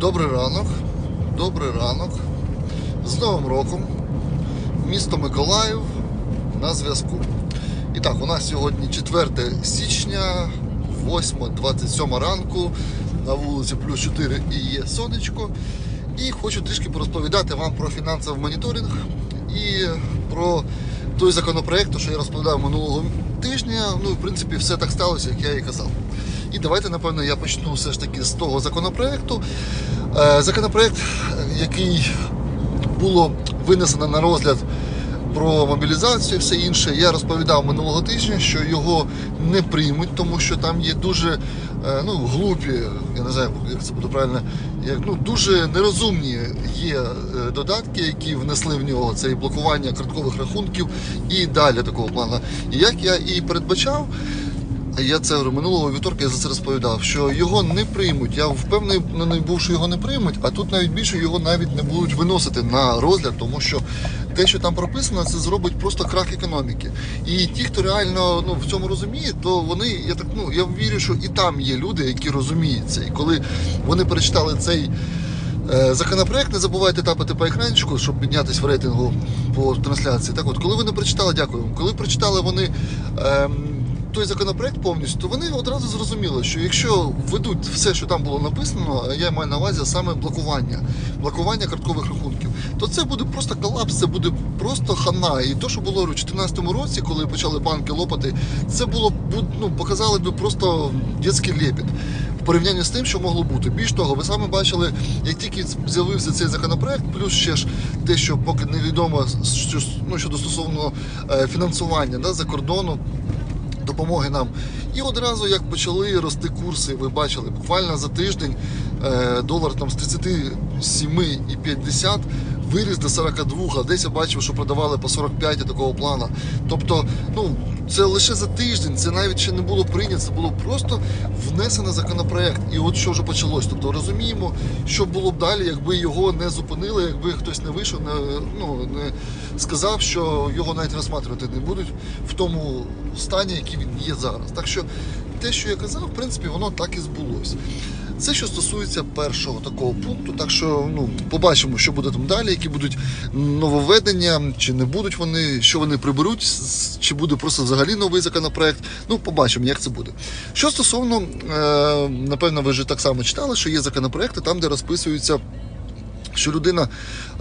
Добрий ранок. Добрий ранок. З Новим роком. Місто Миколаїв на зв'язку. І так, у нас сьогодні 4 січня, 8.27 ранку. На вулиці плюс 4 і є сонечко. І хочу трішки порозповідати вам про фінансовий моніторинг і про той законопроект, що я розповідав минулого тижня. Ну, в принципі, все так сталося, як я і казав. Давайте, напевно, я почну все ж таки з того законопроекту. Е, Законопроект, який було винесено на розгляд про мобілізацію і все інше. Я розповідав минулого тижня, що його не приймуть, тому що там є дуже е, ну, глупі, я не знаю, як це буде правильно, як, ну, дуже нерозумні є е, додатки, які внесли в нього. Це і блокування карткових рахунків і далі такого плану. І як я і передбачав, я це минулого вівторка я за це розповідав, що його не приймуть. Я впевнений був, що його не приймуть, а тут навіть більше його навіть не будуть виносити на розгляд, тому що те, що там прописано, це зробить просто крах економіки. І ті, хто реально ну, в цьому розуміє, то вони, я так ну я вірю, що і там є люди, які розуміють це. І коли вони перечитали цей. Е, Законопроект не забувайте тапати по екранчику, щоб піднятися в рейтингу по трансляції. Так от, коли вони прочитали, дякую. Коли прочитали вони ем, той законопроект повністю, то вони одразу зрозуміли, що якщо введуть все, що там було написано, я маю на увазі саме блокування, блокування карткових рахунків, то це буде просто колапс, це буде просто хана. І то, що було у 2014 році, коли почали банки лопати, це було ну, показали б просто дитячий лепіт в порівнянні з тим, що могло бути. Більш того, ви самі бачили, як тільки з'явився цей законопроект, плюс ще ж те, що поки невідомо що, ну, щодо стосовно е, фінансування да, за кордону. Допомоги нам. І одразу як почали рости курси, ви бачили, буквально за тиждень е, долар там з 37,50 виріс до 42, а десь я бачив, що продавали по 45 такого плану. Тобто, ну це лише за тиждень, це навіть ще не було прийнято, це було просто внесено законопроект. І от що вже почалось. Тобто розуміємо, що було б далі, якби його не зупинили, якби хтось не вийшов, не, ну, не сказав, що його навіть розсматривати не будуть в тому стані, який він є зараз. Так що те, що я казав, в принципі, воно так і збулося. Це що стосується першого такого пункту, так що ну побачимо, що буде там далі, які будуть нововведення, чи не будуть вони, що вони приберуть, чи буде просто взагалі новий законопроект. Ну, побачимо, як це буде. Що стосовно, е, напевно, ви вже так само читали, що є законопроекти там, де розписуються. Що людина,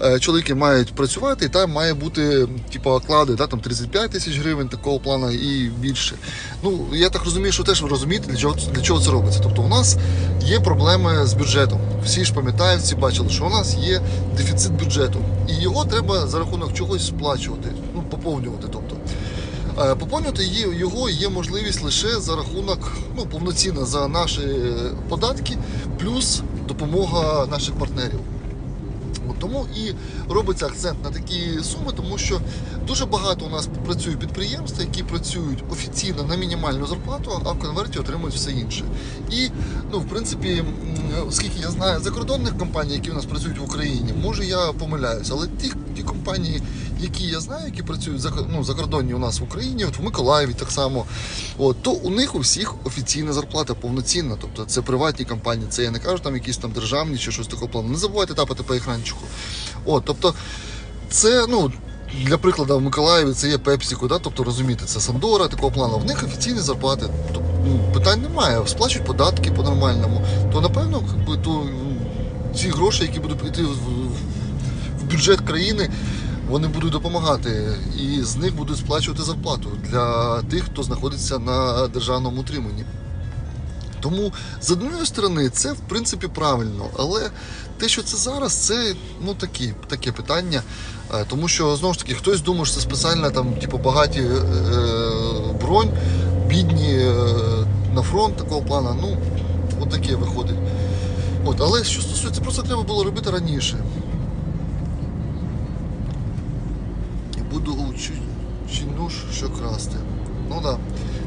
е, чоловіки мають працювати, і там має бути типу, оклади, да, там 35 тисяч гривень такого плану і більше. Ну я так розумію, що теж ви розумієте, для чого для чого це робиться. Тобто, у нас є проблеми з бюджетом. Всі ж пам'ятають, всі бачили, що у нас є дефіцит бюджету, і його треба за рахунок чогось сплачувати, ну поповнювати. Тобто. Е, Поповнювати його є можливість лише за рахунок, ну повноцінно за наші е, податки, плюс допомога наших партнерів. От Тому і робиться акцент на такі суми, тому що дуже багато у нас працює підприємств, які працюють офіційно на мінімальну зарплату, а в конверті отримують все інше. І ну, в принципі, оскільки я знаю закордонних компаній, які у нас працюють в Україні, може я помиляюся, але ті, ті компанії, які я знаю, які працюють за ну, закордонні у нас в Україні, от в Миколаєві так само, от, то у них у всіх офіційна зарплата повноцінна. Тобто це приватні компанії, це я не кажу там якісь там державні чи щось такого плану. Не забувайте тапати по екранчику. От, тобто, це ну. Для прикладу, в Миколаєві це є Пепсіко, да? тобто розумієте, це Сандора такого плану. В них офіційні зарплати. Тобто, ну, питань немає, сплачують податки по-нормальному. То напевно, то, ці гроші, які будуть йти в, в- бюджет країни, вони будуть допомагати. І з них будуть сплачувати зарплату для тих, хто знаходиться на державному утриманні. Тому з однієї сторони це в принципі правильно, але те, що це зараз, це ну такі, таке питання. Е, Тому що знову ж таки хтось думає, що це спеціально там, типу, багаті е, бронь, бідні е, на фронт такого плану. Ну, от таке виходить. От, але що стосується, просто треба було робити раніше. І учинуш, що красти. Ну. Да.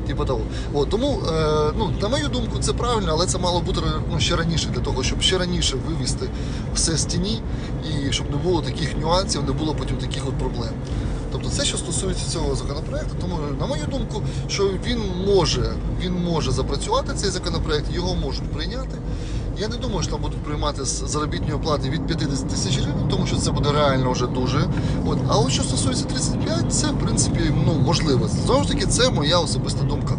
Типу того. От, тому, е, ну, на мою думку, це правильно, але це мало бути ну, ще раніше, для того, щоб ще раніше вивести все з тіні і щоб не було таких нюансів, не було потім таких от проблем. Тобто це, що стосується цього законопроекту, тому, на мою думку, що він може, він може запрацювати цей законопроект, його можуть прийняти. Я не думаю, що там будуть приймати з заробітної плати від 50 тисяч гривень, тому що це буде реально вже дуже. От. А що стосується 35, це в принципі ну, можливо. Знову ж таки, це моя особиста думка.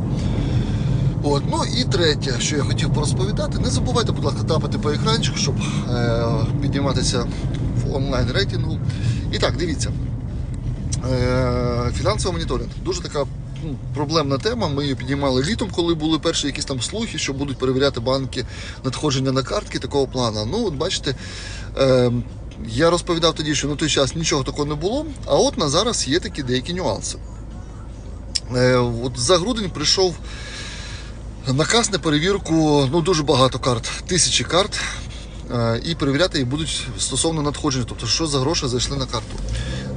От, ну і третє, що я хотів порозповідати, не забувайте, будь ласка, тапати по екранчику, щоб е, підніматися в онлайн рейтингу. І так, дивіться. Е, фінансовий моніторинг. Дуже така ну, проблемна тема. Ми її піднімали літом, коли були перші якісь там слухи, що будуть перевіряти банки надходження на картки такого плану. Ну, от бачите, е, я розповідав тоді, що на той час нічого такого не було, а от на зараз є такі деякі нюанси. Е, от за грудень прийшов наказ на перевірку ну, дуже багато карт, тисячі карт. Е, І перевіряти їх будуть стосовно надходження, тобто що за гроші зайшли на карту.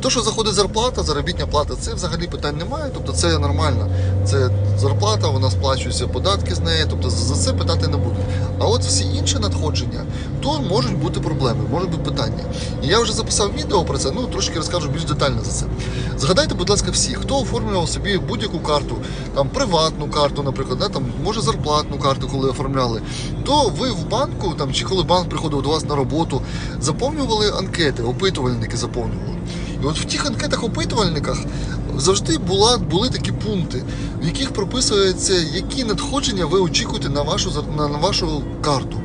То, що заходить зарплата, заробітня плата, це взагалі питань немає, тобто це нормально. Це зарплата, вона сплачується податки з неї, тобто за це питати не будуть. А от всі інші надходження, то можуть бути проблеми, можуть бути питання. І я вже записав відео про це, ну трошки розкажу більш детально за це. Згадайте, будь ласка, всі, хто оформлював собі будь-яку карту, там приватну карту, наприклад, да, там, може зарплатну карту, коли оформляли, то ви в банку, там, чи коли банк приходив до вас на роботу, заповнювали анкети, опитувальники заповнювали. І от в тих анкетах опитувальниках завжди була, були такі пункти, в яких прописується, які надходження ви очікуєте на вашу, на, на вашу карту.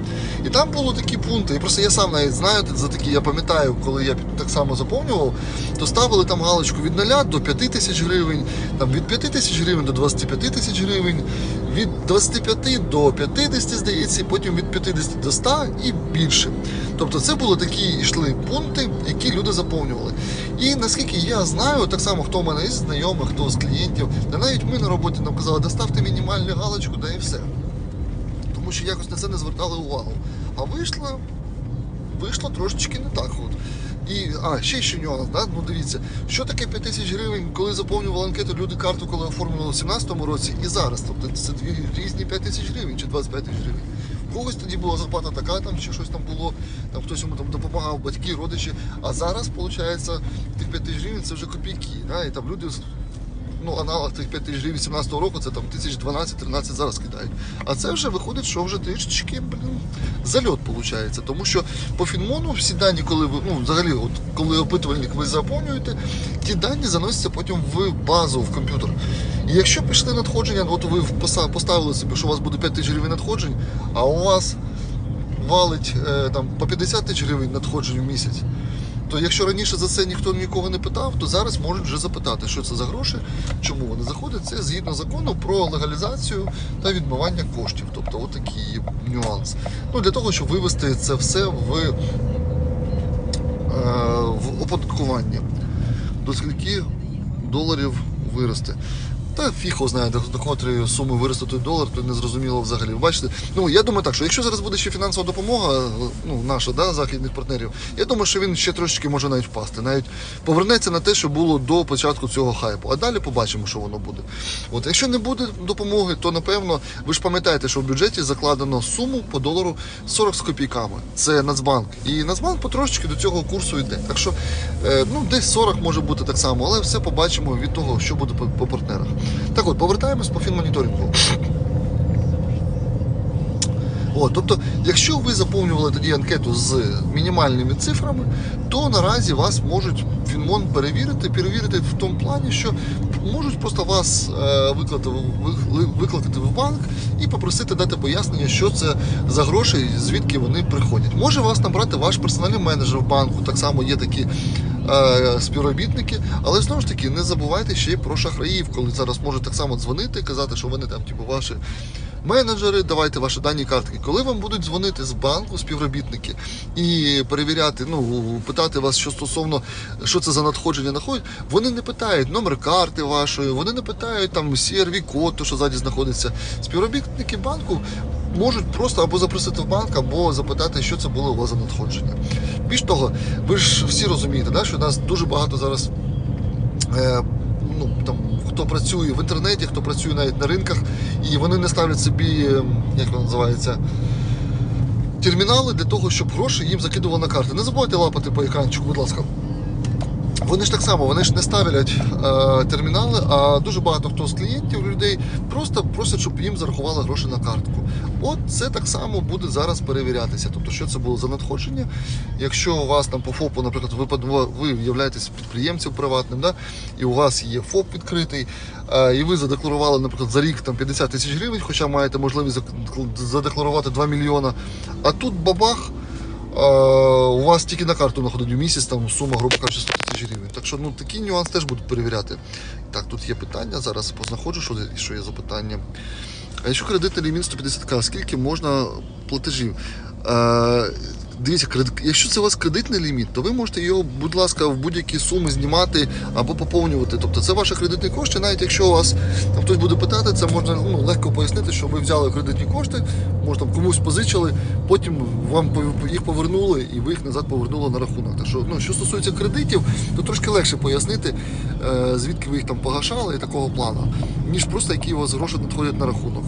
І там були такі пункти. І просто я сам навіть знаю за такі, я пам'ятаю, коли я так само заповнював, то ставили там галочку від 0 до 5 тисяч гривень, там від 5 тисяч гривень до 25 тисяч гривень, від 25 до 50, здається, потім від 50 до 100 і більше. Тобто це були такі йшли пункти, які люди заповнювали. І наскільки я знаю, так само хто в мене із знайомих, хто з клієнтів, та навіть ми на роботі нам казали, доставте мінімальну галочку, да і все. Тому що якось на це не звертали увагу. А вийшло, вийшло трошечки не так. От. І, а, ще ще нюанс, да? ну дивіться, що таке 5 тисяч гривень, коли заповнювали анкету люди карту, коли оформили у 17-му році і зараз. Тобто це дві різні 5 тисяч гривень чи 25 тисяч гривень. У когось тоді була зарплата така, там чи щось там було, там хтось йому там допомагав, батьки, родичі. А зараз, виходить, тих 5 тисяч гривень це вже копійки. Да? І там люди ну, аналог тих 5 тисяч гривень 17 року, це там 1012-13 зараз кидають. А це вже виходить, що вже трішечки, блін, зальот виходить. Тому що по Фінмону всі дані, коли ви, ну, взагалі, от, коли опитувальник ви заповнюєте, ті дані заносяться потім в базу, в комп'ютер. І якщо пішли надходження, от ви поставили собі, що у вас буде 5 тисяч гривень надходжень, а у вас валить е, там, по 50 тисяч гривень надходжень в місяць, то якщо раніше за це ніхто нікого не питав, то зараз можуть вже запитати, що це за гроші, чому вони заходять. Це згідно закону про легалізацію та відмивання коштів. Тобто отакий нюанс. Ну для того, щоб вивести це все в, е, в оподаткування. До скільки доларів виросте. Та його знає, до, до котрої суми виросте долар, то не зрозуміло взагалі. Бачите, ну я думаю так, що якщо зараз буде ще фінансова допомога, ну наша да, західних партнерів, я думаю, що він ще трошечки може навіть впасти. Навіть повернеться на те, що було до початку цього хайпу. А далі побачимо, що воно буде. От якщо не буде допомоги, то напевно ви ж пам'ятаєте, що в бюджеті закладено суму по долару 40 з копійками. Це Нацбанк. І Нацбанк потрошечки до цього курсу йде. Так що е, ну десь 40 може бути так само, але все побачимо від того, що буде по, по партнерах. Так от, повертаємось по фінмоніторингу. От, тобто, якщо ви заповнювали тоді анкету з мінімальними цифрами, то наразі вас можуть Фінмон перевірити, перевірити в тому плані, що можуть просто вас е, викликати, викликати в банк і попросити дати пояснення, що це за гроші, звідки вони приходять. Може вас набрати ваш персональний менеджер в банку, так само є такі співробітники, але знову ж таки не забувайте ще й про шахраїв, коли зараз можуть так само дзвонити, казати, що вони там, типу, ваші менеджери, давайте ваші дані картки. Коли вам будуть дзвонити з банку співробітники і перевіряти, ну питати вас, що стосовно що це за надходження находять, вони не питають номер карти вашої, вони не питають там crv код то що ззаді знаходиться. Співробітники банку можуть просто або запросити в банк, або запитати, що це було у вас за надходження. Більш того, ви ж всі розумієте, да, що нас дуже багато зараз. Е, ну, там, хто працює в інтернеті, хто працює навіть на ринках, і вони не ставлять собі, е, як воно називається, термінали для того, щоб гроші їм закидували на карти. Не забувайте лапати по екранчику, будь ласка. Вони ж так само, вони ж не ставлять е, термінали, а дуже багато хто з клієнтів людей просто просять, щоб їм зарахували гроші на картку. От це так само буде зараз перевірятися. Тобто, що це було за надходження. Якщо у вас там по ФОПу, наприклад, ви, ви являєтесь підприємцем приватним, да, і у вас є ФОП відкритий, е, і ви задекларували, наприклад, за рік там 50 тисяч гривень, хоча маєте можливість задекларувати 2 мільйона. А тут бабах. Е, у вас тільки на карту находить у місяць там сума, грубо кажучи, 100 тисяч гривень. Так що ну, такий нюанс теж будуть перевіряти. Так, тут є питання, зараз познаходжу, що, що є за питання. А якщо кредитний ліміт 150к, скільки можна платежів? Дивіться, якщо це у вас кредитний ліміт, то ви можете його, будь ласка, в будь-які суми знімати або поповнювати. Тобто це ваші кредитні кошти, навіть якщо у вас там хтось буде питати, це можна ну, легко пояснити, що ви взяли кредитні кошти, може там комусь позичили, потім вам їх повернули і ви їх назад повернули на рахунок. Так що, ну, що стосується кредитів, то трошки легше пояснити, е, звідки ви їх там погашали і такого плану, ніж просто які у вас гроші надходять на рахунок.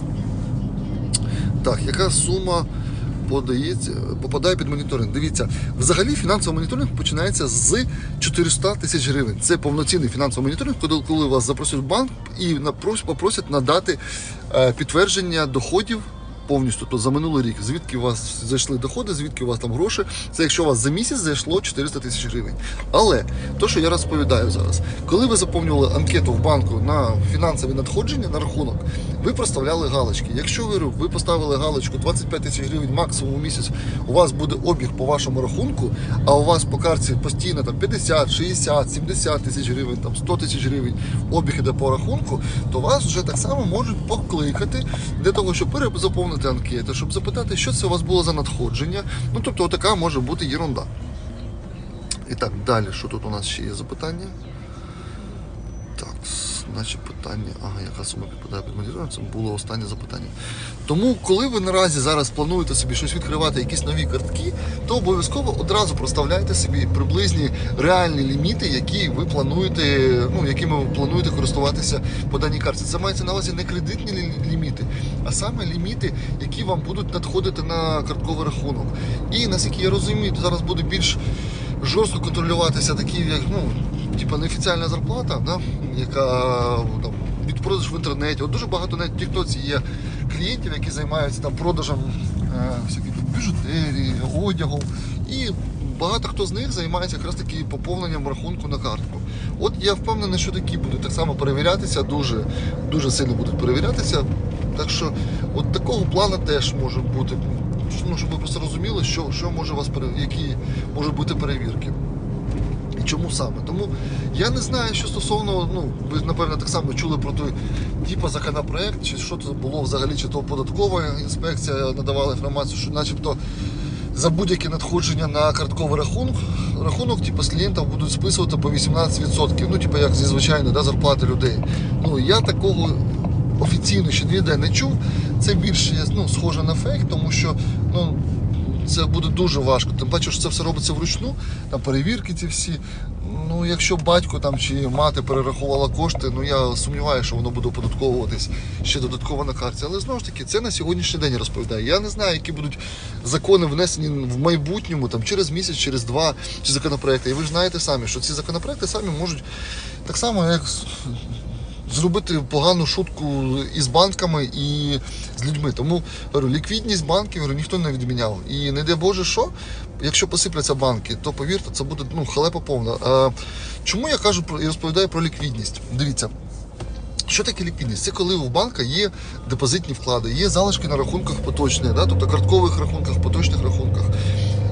Так, яка сума подається, попадає під моніторинг? Дивіться, взагалі фінансовий моніторинг починається з 400 тисяч гривень. Це повноцінний фінансовий моніторинг, коли, коли вас запросять в банк і попросять надати е, підтвердження доходів. Повністю то за минулий рік, звідки у вас зайшли доходи, звідки у вас там гроші. Це якщо у вас за місяць зайшло 400 тисяч гривень. Але то, що я розповідаю зараз, коли ви заповнювали анкету в банку на фінансові надходження на рахунок, ви проставляли галочки. Якщо ви, ви поставили галочку 25 тисяч гривень максимум у місяць, у вас буде обіг по вашому рахунку, а у вас по карті постійно там 50, 60, 70 тисяч гривень, там 100 тисяч гривень обіг іде по рахунку, то вас вже так само можуть покликати для того, щоб перезаповнити анкету, щоб запитати, що це у вас було за надходження. Ну тобто, така може бути єрунда. І так, далі, що тут у нас ще є запитання? Значить питання, ага, яка сума підпадає під моніторинг, це було останнє запитання. Тому, коли ви наразі зараз плануєте собі щось відкривати, якісь нові картки, то обов'язково одразу проставляйте собі приблизні реальні ліміти, які ви плануєте, ну якими ви плануєте користуватися по даній карті. Це мається на увазі не кредитні ліміти, а саме ліміти, які вам будуть надходити на картковий рахунок. І наскільки я розумію, зараз буде більш жорстко контролюватися такі, як ну, типа неофіціальна зарплата, да, яка там від продажу в інтернеті. От дуже багато навіть Тіктоці є клієнтів, які займаються там продажем е, всяких біжутерії, одягу. І багато хто з них займається якраз таки поповненням рахунку на картку. От я впевнений, що такі будуть так само перевірятися, дуже, дуже сильно будуть перевірятися. Так що от такого плану теж може бути. Ну, щоб ви просто розуміли, що, що може вас які можуть бути перевірки. Чому саме? Тому я не знаю, що стосовно, ну, ви, напевно, так само чули про той типу законопроект, чи що це було взагалі, чи то податкова інспекція надавала інформацію, що начебто за будь-яке надходження на картковий рахунок, рахунок типу, з клієнтів будуть списувати по 18%, ну, типу, як зі звичайної да, зарплати людей. Ну, я такого офіційно ще ніде не чув. Це більше ну, схоже на фейк, тому що ну, це буде дуже важко. Тим паче, що це все робиться вручну, там перевірки ці всі. Ну, якщо батько там чи мати перерахувала кошти, ну я сумніваюся, що воно буде оподатковуватись ще додатково на карті. Але знову ж таки, це на сьогоднішній день я розповідаю. Я не знаю, які будуть закони внесені в майбутньому, там через місяць, через два, чи законопроекти. І ви ж знаєте самі, що ці законопроекти самі можуть так само, як зробити погану шутку із банками і з людьми. Тому говорю, ліквідність банків говорю, ніхто не відміняв. І не дай Боже, що, якщо посипляться банки, то повірте, це буде ну, халепа повна. А, чому я кажу про і розповідаю про ліквідність? Дивіться. Що таке ліквідність? Це коли у банка є депозитні вклади, є залишки на рахунках поточних, да? тобто карткових рахунках, поточних рахунках.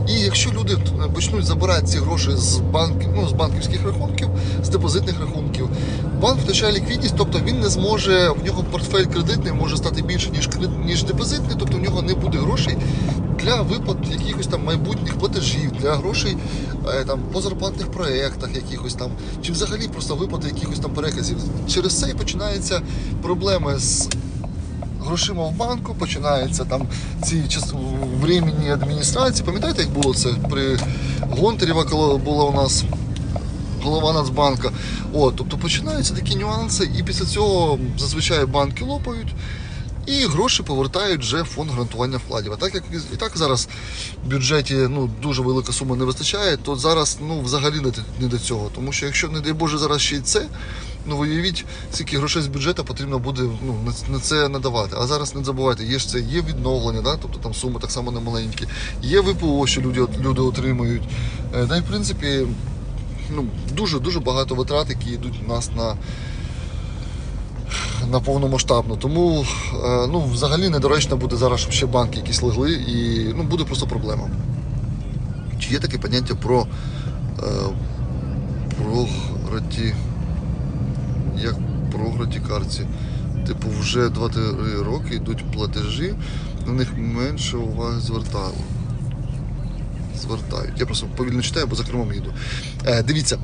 І якщо люди почнуть забирати ці гроші з банків, ну, з банківських рахунків, з депозитних рахунків, банк втрачає ліквідність, тобто він не зможе, в нього портфель кредитний може стати більше, ніж ніж депозитний, тобто в нього не буде грошей для виплат якихось там майбутніх платежів, для грошей е, там по зарплатних проєктах якихось там, чи взагалі просто виплати якихось там переказів. Через це і починаються проблеми з грошима в банку, починаються там ці временні адміністрації. Пам'ятаєте, як було це при Гонтарєва, коли була у нас голова Нацбанка. О, тобто починаються такі нюанси, і після цього зазвичай банки лопають. і гроші повертають вже фонд гарантування вкладів. А так як і так зараз в бюджеті ну, дуже велика сума не вистачає, то зараз ну, взагалі не до цього. Тому що якщо, не дай Боже, зараз ще й це, ну уявіть, скільки грошей з бюджету потрібно буде ну, на, це надавати. А зараз не забувайте, є ж це, є відновлення, да? тобто там суми так само не маленькі, є ВПО, що люди, люди отримують. Е, Та й в принципі ну, дуже дуже багато витрат, які йдуть у нас на, на повномасштабну. Тому е, ну, взагалі недоречно буде зараз, щоб ще банки якісь легли, і ну, буде просто проблема. Чи є таке поняття про е, програті, як програті карці? Типу, вже 2-3 роки йдуть платежі, на них менше уваги звертали звертають. Я просто повільно читаю, бо за кермом їду. Е, дивіться,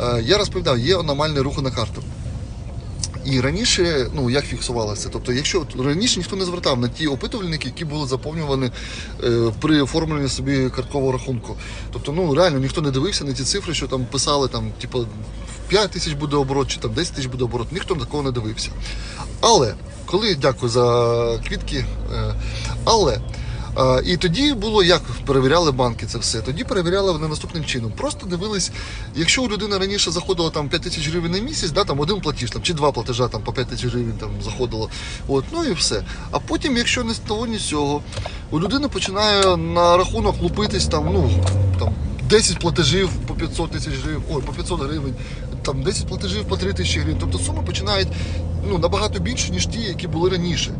е, я розповідав, є аномальний рух на карту. І раніше, ну як фіксувалося, тобто, якщо раніше ніхто не звертав на ті опитувальники, які були заповнювані е, при оформленні собі карткового рахунку. Тобто, ну реально ніхто не дивився на ті цифри, що там писали, там, типу, 5 тисяч буде оборот, чи там 10 тисяч буде оборот, ніхто такого не дивився. Але коли дякую за квітки, е, але і тоді було як перевіряли банки це все. Тоді перевіряли вони наступним чином. Просто дивились, якщо у людини раніше заходило там 5 тисяч гривень на місяць, да, там один платіж, там, чи два платежа там, по 5 тисяч гривень там, заходило. От, ну і все. А потім, якщо не з того, ні з цього, у людини починає на рахунок лупитись там, ну, там, 10 платежів по 500 тисяч гривень, ой, по 500 гривень, там 10 платежів по 3 тисячі гривень. Тобто суми починають ну, набагато більше, ніж ті, які були раніше.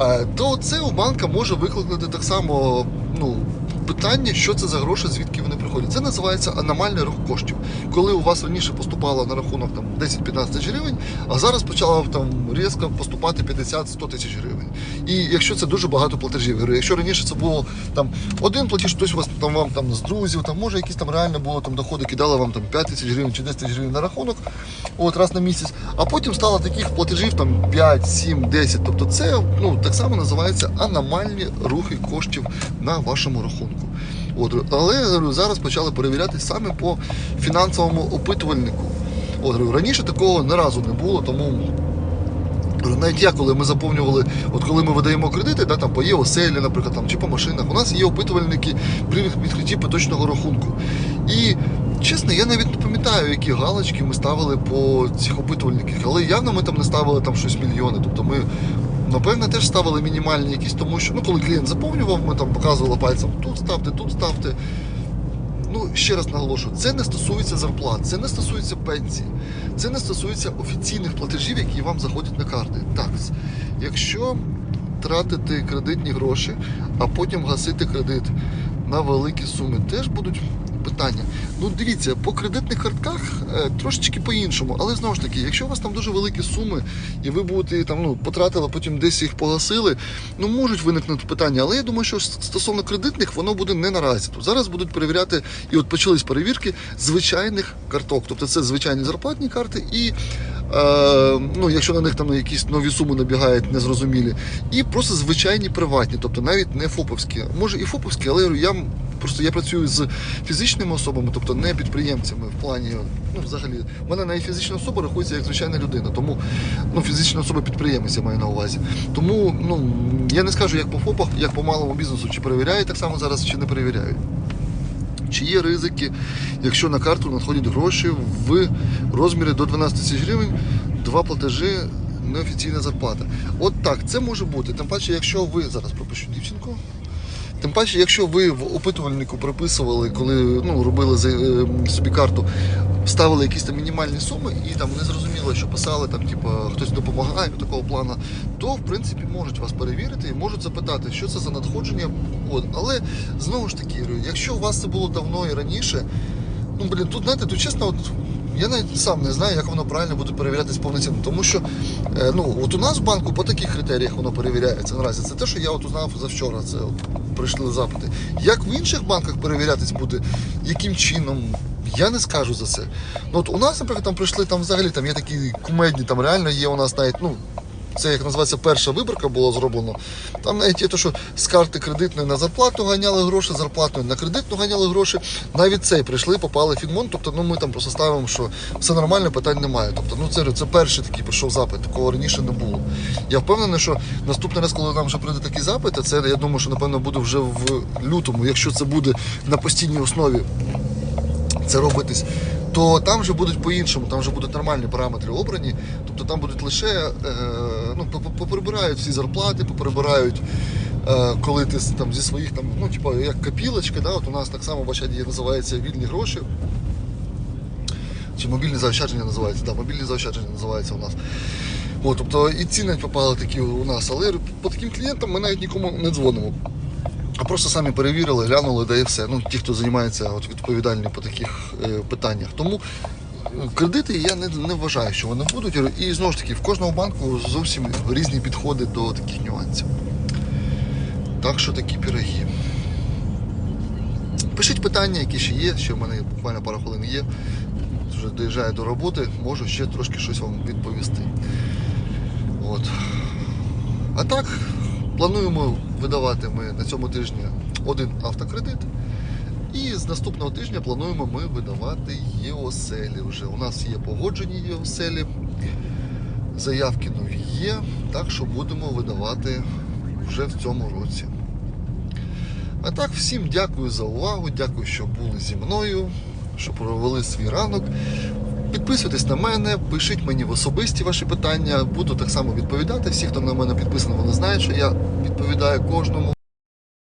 Е, то це у банка може викликати так само ну, питання, що це за гроші, звідки вони приходять. Це називається аномальний рух коштів. Коли у вас раніше поступало на рахунок там 10-15 тисяч гривень, а зараз почало там різко поступати 50-100 тисяч гривень. І якщо це дуже багато платежів, якщо раніше це було там один платіж, хтось у вас там вам там з друзів, там може якісь там реально було там доходи, кидали вам там 5 тисяч гривень чи 10 тисяч гривень на рахунок, от раз на місяць, а потім стало таких платежів там 5, 7, 10. Тобто це ну так само називається аномальні рухи коштів на вашому рахунку. От, але говорю, зараз почали перевіряти саме по фінансовому опитувальнику. От, раніше такого не разу не було, тому Навіть я, коли ми заповнювали, от коли ми видаємо кредити, да, там по є оселі, наприклад, там, чи по машинах, у нас є опитувальники при відкритті поточного рахунку. І чесно, я навіть не пам'ятаю, які галочки ми ставили по цих опитувальниках, але явно ми там не ставили там щось мільйони. Тобто ми, напевно, теж ставили мінімальні якісь, тому що ну, коли клієнт заповнював, ми там показували пальцем тут ставте, тут ставте. Ну, ще раз наголошую, це не стосується зарплат, це не стосується пенсії, це не стосується офіційних платежів, які вам заходять на карти. Так, якщо тратити кредитні гроші, а потім гасити кредит на великі суми, теж будуть питання. Ну, дивіться, по кредитних картках е, трошечки по-іншому, але знову ж таки, якщо у вас там дуже великі суми, і ви будете там ну, потратили, потім десь їх погасили, ну можуть виникнути питання. Але я думаю, що стосовно кредитних воно буде не наразі. Тобто зараз будуть перевіряти, і от почались перевірки звичайних карток. Тобто це звичайні зарплатні карти, і ну, якщо на них там якісь нові суми набігають незрозумілі, і просто звичайні приватні, тобто навіть не ФОПовські. Може і ФОПовські, але я просто я працюю з фізичними особами, тобто не підприємцями в плані, ну взагалі, в мене навіть фізична особа рахується як звичайна людина, тому ну, фізична особа підприємець я маю на увазі. Тому ну я не скажу, як по ФОПах, як по малому бізнесу, чи перевіряють так само зараз, чи не перевіряють. Чи є ризики, якщо на карту надходять гроші в розмірі до 12 тисяч гривень, два платежі, неофіційна зарплата. От так, це може бути. Тим паче, якщо ви зараз пропишу дівчинку. Тим паче, якщо ви в опитувальнику приписували, коли ну, робили е, собі карту, ставили якісь там мінімальні суми і там не зрозуміло, що писали, там, типу, хтось допомагає такого плану, то в принципі можуть вас перевірити і можуть запитати, що це за надходження. От. Але знову ж таки, якщо у вас це було давно і раніше, ну блін, тут знаєте, тут чесно, от. Я навіть сам не знаю, як воно правильно буде перевірятись повноцінно. Тому що е, ну, от у нас в банку по таких критеріях воно перевіряється наразі. Це те, що я от узнав завчора. Це от, прийшли запити. Як в інших банках перевірятись буде, яким чином, я не скажу за це. Ну от у нас, наприклад, там прийшли там взагалі там є такі кумедні, там реально є у нас навіть, ну. це як називається перша виборка була зроблена. Там навіть є те, що з карти кредитної на зарплату ганяли гроші, зарплатної на кредитну ганяли гроші. Навіть цей прийшли, попали в Фінмон. Тобто, ну ми там просто ставимо, що все нормально, питань немає. Тобто, ну це, це перший такий пішов запит, такого раніше не було. Я впевнений, що наступний раз, коли нам вже прийде такий запит, а це я думаю, що напевно буде вже в лютому, якщо це буде на постійній основі це робитись, то там вже будуть по-іншому, там вже будуть нормальні параметри обрані. Тобто там будуть лише е, ну, по- по- поприбирають всі зарплати, поприбирають, е, коли ти там зі своїх там, ну, типу, як копілочки, да, от у нас так само в Ощаді називається вільні гроші. Чи мобільні заощадження називається? Да, мобільні заощадження називається у нас. От, тобто і ціни попали такі у нас, але по таким клієнтам ми навіть нікому не дзвонимо. А просто самі перевірили, глянули, да і все. Ну, ті, хто займається от, відповідальні по таких е, питаннях. Тому е, кредити я не, не вважаю, що вони будуть. І знову ж таки, в кожному банку зовсім різні підходи до таких нюансів. Так що такі піроги. Пишіть питання, які ще є, ще в мене буквально пару хвилин є. Вже доїжджаю до роботи, можу ще трошки щось вам відповісти. От. А так, плануємо видавати ми на цьому тижні один автокредит. І з наступного тижня плануємо ми видавати ЄОСЕЛі вже. У нас є погоджені ЄОСЕЛі, заявки нові є, так що будемо видавати вже в цьому році. А так, всім дякую за увагу, дякую, що були зі мною, що провели свій ранок. Підписуйтесь на мене, пишіть мені в особисті ваші питання. Буду так само відповідати. Всі, хто на мене підписаний, вони знають, що я відповідаю кожному.